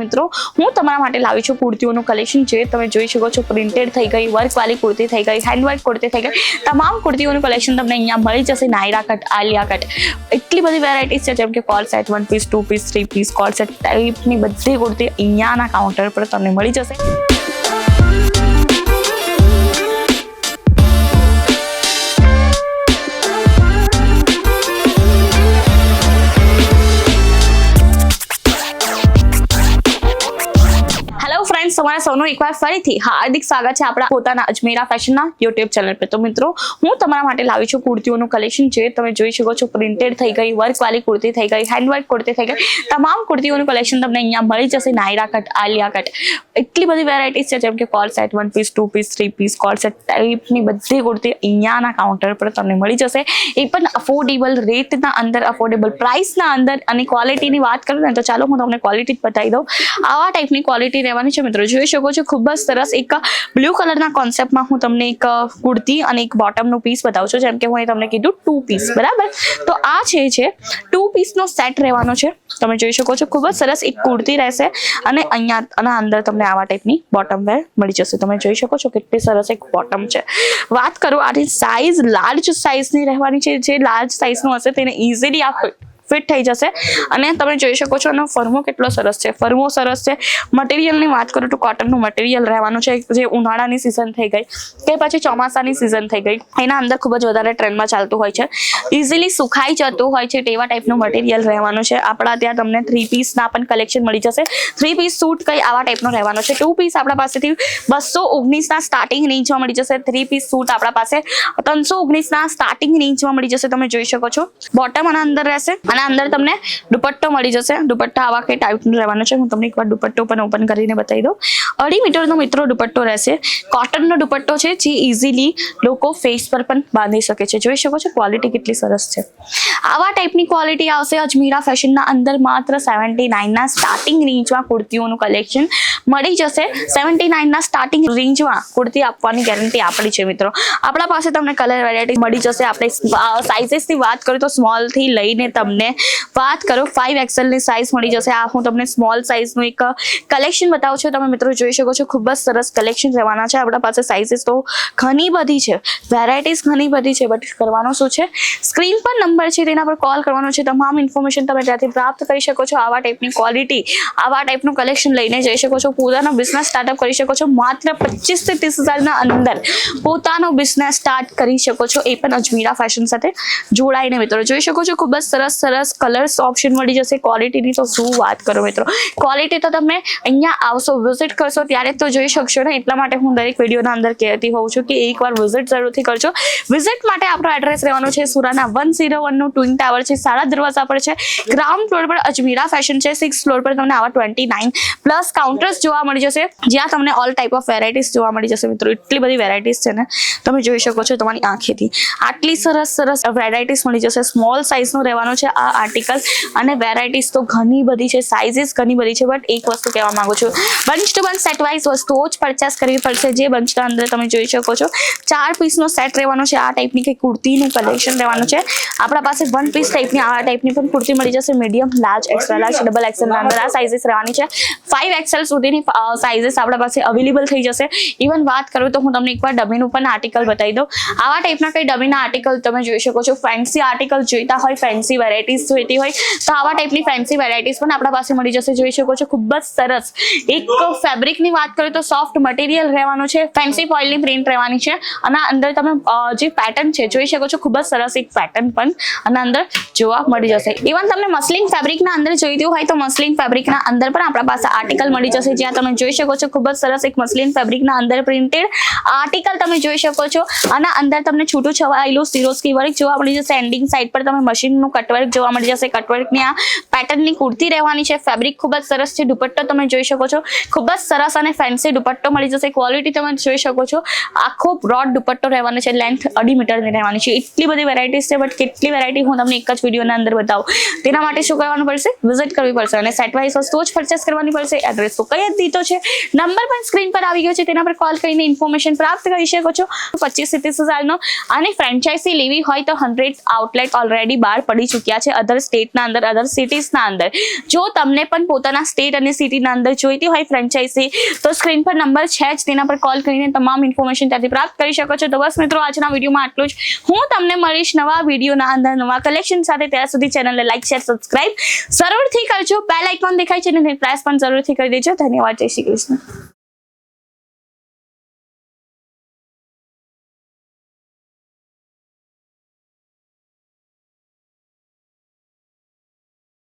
મિત્રો, હું તમારા માટે લાવી છું કુર્તીઓનું કલેક્શન જે તમે જોઈ શકો છો પ્રિન્ટેડ થઈ ગઈ વર્ક વાળી કુર્તી થઈ ગઈ હેન્ડવર્ક કુર્તી થઈ ગઈ. તમામ કુર્તીઓનું કલેક્શન તમને અહીંયા મળી જશે, નાયરા કટ, આલિયા કટ. એટલી બધી વેરાયટીઝ છે, જેમ કે call set one piece two piece three piece call set ટાઈપની બધી કુર્તી અહીંયાના કાઉન્ટર પર તમને મળી જશે. તમારા સૌનું એકવાર ફરીથી હાર્દિક સ્વાગત છે આપણા પોતાના અજમેરા ફેશનના યુટ્યુબ ચેનલ પર. તો મિત્રો, હું તમારા માટે લાવી છું કુર્તીઓનું કલેક્શન જે તમે જોઈ શકો છો પ્રિન્ટેડ થઈ ગઈ વર્ક વાળી કુર્તી થઈ ગઈ હેન્ડવર્ક કુર્તી થઈ ગઈ. તમામ કુર્તીઓનું કલેક્શન તમને અહીંયા મળી જશે. નાયરા કટ, આલિયા કટ, એટલી બધી વેરાયટીઝ છે, જેમ કે call set one piece two piece three piece call set ટાઈપની બધી કુર્તી અહીંયાના કાઉન્ટર પર તમને મળી જશે. એ પણ અફોર્ડેબલ રેટના અંદર અફોર્ડેબલ પ્રાઇસના અંદર અને ક્વોલિટીની વાત કરું ને, તો ચાલો હું તમને ક્વોલિટી જ બતાવી દઉં. આવા ટાઈપની ક્વોલિટી રહેવાની છે મિત્રો જોઈ શકો છો, ખૂબ જ સરસ એક બ્લુ કલરના કોન્સેપ્ટમાં હું તમને એક કુર્તી અને એક બોટમનું પીસ બતાવું છું. જેમ કે હું તમને કીધું ટુ પીસ બરાબર? તો આ છે છે ટુ પીસનો સેટ રહેવાનો છે. તમે જોઈ શકો છો, ખૂબ જ સરસ એક કુર્તી રહેશે અને અહીંયા આના અંદર તમને આવા ટાઈપની બોટમ વેર મળી જશે. તમે જોઈ શકો છો કેટલી સરસ એક બોટમ છે. વાત કરું આની સાઇઝ લાર્જ સાઇઝની રહેવાની છે. જે લાર્જ સાઇઝનું હશે તેને ઇઝીલી આ ફિટ થઈ જશે. અને તમે જોઈ શકો છો એનો ફરમો કેટલો સરસ છે. ફરમો સરસ છે. મટીરિયલની વાત કરું તો કોટનનું મટીરિયલ રહેવાનું છે. જે ઉનાળાની સિઝન થઈ ગઈ કે પછી ચોમાસાની સિઝન થઈ ગઈ. એના અંદર ખૂબ જ વધારે ટ્રેન્ડમાં ચાલતું હોય છે. ઇઝીલી સુખાઈ જતું હોય છે તેવા ટાઈપનું મટીરિયલ રહેવાનું છે. આપણા ત્યાં તમને થ્રી પીસના પણ કલેક્શન મળી જશે. થ્રી પીસ સૂટ કંઈ આવા ટાઈપનો રહેવાનો છે. ટુ પીસ આપણા પાસેથી બસો ઓગણીસના સ્ટાર્ટિંગ રેન્જમાં મળી જશે. થ્રી પીસ સૂટ આપણા પાસે ત્રણસો ઓગણીસના સ્ટાર્ટિંગ રેન્જમાં મળી જશે. તમે જોઈ શકો છો. બોટમ આના અંદર રહેશે. અને અંદર તમને દુપટ્ટો મળી જશે. દુપટ્ટા આવા કઈ ટાઈપનું રહેવાનો છે. હું તમને એકવાર દુપટ્ટો પણ ઓપન કરીને બતાવી દઉં. અઢી મીટરનો મિત્રો દુપટ્ટો રહેશે. કોટનનો દુપટ્ટો છે, જે ઇઝીલી લોકો ફેસ પર પણ બાંધી શકે છે. જોઈ શકો છો ક્વોલિટી કેટલી સરસ છે. આવા ટાઈપની ક્વોલિટી આવશે. અજમીરા ફેશનના અંદર માત્ર સેવન્ટી નાઇનના સ્ટાર્ટિંગ રેન્જમાં કુર્તીઓનું કલેક્શન મળી જશે. સેવન્ટી નાઇનના સ્ટાર્ટિંગ રેન્જમાં કુર્તી આપવાની ગેરંટી આપણી છે મિત્રો. આપણા પાસે તમને કલર વેરાયટી મળી જશે. આપણે સાઇઝીસની વાત કરું તો સ્મોલથી લઈને તમને વાત કરો ફાઇવ એક્સેલની સાઇઝ મળી જશે. આ હું તમને સ્મોલ સાઇઝનું એક કલેક્શન બતાવું છું. તમે મિત્રો જોઈ શકો છો, ખૂબ જ સરસ કલેક્શન રહેવાના છે. આપણા પાસે સાઇઝીસ તો ઘણી બધી છે. વેરાયટીઝ ઘણી બધી છે બટ કરવાનું શું છે? સ્ક્રીન પર નંબર છે તેના પર કોલ કરવાનો છે. તમામ ઇન્ફોર્મેશન તમે ત્યાંથી પ્રાપ્ત કરી શકો છો. આવા ટાઈપની ક્વોલિટી, આવા ટાઈપનું કલેક્શન લઈને જઈ શકો છો. પોતાનો બિઝનેસ સ્ટાર્ટઅપ કરી શકો છો. માત્ર પચીસથી ત્રીસ હજારના અંદર પોતાનો બિઝનેસ સ્ટાર્ટ કરી શકો છો. એ પણ અજમીરા ફેશન સાથે જોડાઈને મિત્રો જોઈ શકો છો. ખૂબ જ સરસ સરસ કલર્સ ઓપ્શન મળી જશે. ક્વોલિટીની તો શું વાત કરો મિત્રો. ક્વોલિટી તો તમે અહીંયા આવશો વિઝિટ કરશો, ત્યારે તો જોઈ શકશો ને. એટલા માટે હું દરેક વિડીયોના અંદર કહેતી હોઉં છું કે એકવાર વિઝિટ જરૂરથી કરજો. વિઝિટ માટે આપણો એડ્રેસ રહેવાનો છે સુરાના વન ઝીરો વનનું ટ્વિન ટાવર છે, સારા દરવાજા પર છે. ગ્રાઉન્ડ ફ્લોર પર અજમીરા ફેશન છે સિક્સ ફ્લોર પર તમને આવા ટ્વેન્ટી નાઇન પ્લસ કાઉન્ટર્સ જોવા મળી જશે. જ્યાં તમને ઓલ ટાઈપ ઓફ વેરાયટીઝ જોવા મળી જશે મિત્રો. એટલી બધી વેરાયટીઝ છે ને. તમે જોઈ શકો છો તમારી આંખેથી. આટલી સરસ સરસ વેરાયટીઝ મળી જશે. સ્મોલ સાઇઝનું રહેવાનું છે આ આર્ટિકલ અને વેરાયટીઝ તો ઘણી બધી છે સાઇઝીસ ઘણી બધી છે બટ એક વસ્તુ કહેવા માંગુ છું. Bunch to bunch set wise વસ્તુઓ જ પરચેસ કરવી પડશે. જે બંચના અંદર તમે જોઈ શકો છો. ચાર પીસનો સેટ રહેવાનો છે. આ ટાઈપની કંઈક કુર્તીનું કલેક્શન રહેવાનું છે. આપણા પાસે વન પીસ ટાઈપની આવા ટાઈપની પણ કુર્તી મળી જશે. Medium large extra large double XL અંદર આ સાઇઝીસ રહેવાની છે. ફાઇવ એક્સેલ સુધીની સાઇઝીસ આપણા પાસે અવેલેબલ થઈ જશે. ઇવન વાત કરું તો હું તમને એકવાર ડમીનું પણ આર્ટિકલ બતાવી દઉં. આવા ટાઈપના કંઈ ડમીના આર્ટિકલ તમે જોઈ શકો છો. ફેન્સી આર્ટિકલ જોઈતા હોય ફેન્સી વેરાયટીઝ જોઈતી હોય, તો આવા ટાઈપની ફેન્સી વેરાયટીઝ પણ આપણા પાસે મળી જશે. જોઈ શકો છો, ખૂબ જ સરસ. એક ફેબ્રિકની વાત કરું તો સોફ્ટ મટીરિયલ રહેવાનું છે. ફેન્સી ફોઇલની પ્રિન્ટ રહેવાની છે. અને અંદર તમે જે પેટર્ન છે, જોઈ શકો છો, ખૂબ જ સરસ એક પેટર્ન પણ. અને અંદર જોવા મળી જશે. ઇવન તમને મસલિન ફેબ્રિકના અંદર જોઈતું હોય તો મસલિન ફેબ્રિકના અંદર પણ આપણા પાસે આર્ટિકલ મળી જશે. જ્યાં તમે જોઈ શકો છો ખૂબ જ સરસ એક મસલિન ફેબ્રિકના અંદર પ્રિન્ટેડ આર્ટિકલ તમે જોઈ શકો છો. અને અંદર તમને છૂટું છવાયેલું સિરોસ્કી વર્ક જોવા મળી જશે. એન્ડિંગ સાઈડ પર તમે મશીનનું કટવર્ક જોવા મળી જશે. કટવર્કની આ પેટર્નની કુર્તી રહેવાની છે ફેબ્રિક ખૂબ જ સરસ છે, દુપટ્ટો તમે જોઈ શકો છો. ખૂબ જ સરસ અને ફેન્સી દુપટ્ટો મળી જશે ક્વોલિટી તમે જોઈ શકો છો. આખો બ્રોડ દુપટ્ટો રહેવાનો છે લેન્થ અઢી મીટરની રહેવાની છે. એટલી બધી વેરાયટીઝ છે બટ કેટલી વેરાયટી હું તમને એક જ વિડીયોના અંદર બતાવું. તેના માટે શું કરવાનું પડશે? વિઝિટ કરવી પડશે અને સેટ વાઇઝ વસ્તુઓ જ પરચેસ કરવાની પડશે. એડ્રેસ તો કઈ જ દીધો છે. નંબર પણ સ્ક્રીન પર આવી ગયો છે, તેના પર કોલ કરીને ઇન્ફોર્મેશન પ્રાપ્ત કરી શકો છો. પચીસ સિત્તીસ હજારનો. અને ફ્રેન્ચાઇઝી લેવી હોય તો હંડ્રેડ આઉટલેટ ઓલરેડી બહાર પડી ચૂક્યા છે અધર સ્ટેટના અંદર અધર સિટીઝના અંદર. જો તમને પણ પોતાના સ્ટેટ અને સિટીના અંદર જોઈતી હોય ફ્રેન્ચાઇઝી તો સ્ક્રીન પર નંબર છે જ. તેના પર કોલ કરીને તમામ ઇન્ફોર્મેશન ત્યાંથી પ્રાપ્ત કરી શકો છો. તો બસ મિત્રો, આજના વિડીયોમાં આટલું જ. હું તમને મળીશ નવા વિડીયોના અંદર, નવા કલેક્શન સાથે. ત્યાં સુધી ચેનલને લાઈક શેર સબસ્ક્રાઇબ જરૂરથી કરજો. બેલ આઇકોન દેખાય છે અને પ્રેસ પણ જરૂરથી કરી દેજો. ધન્યવાદ. જય શ્રી કૃષ્ણ.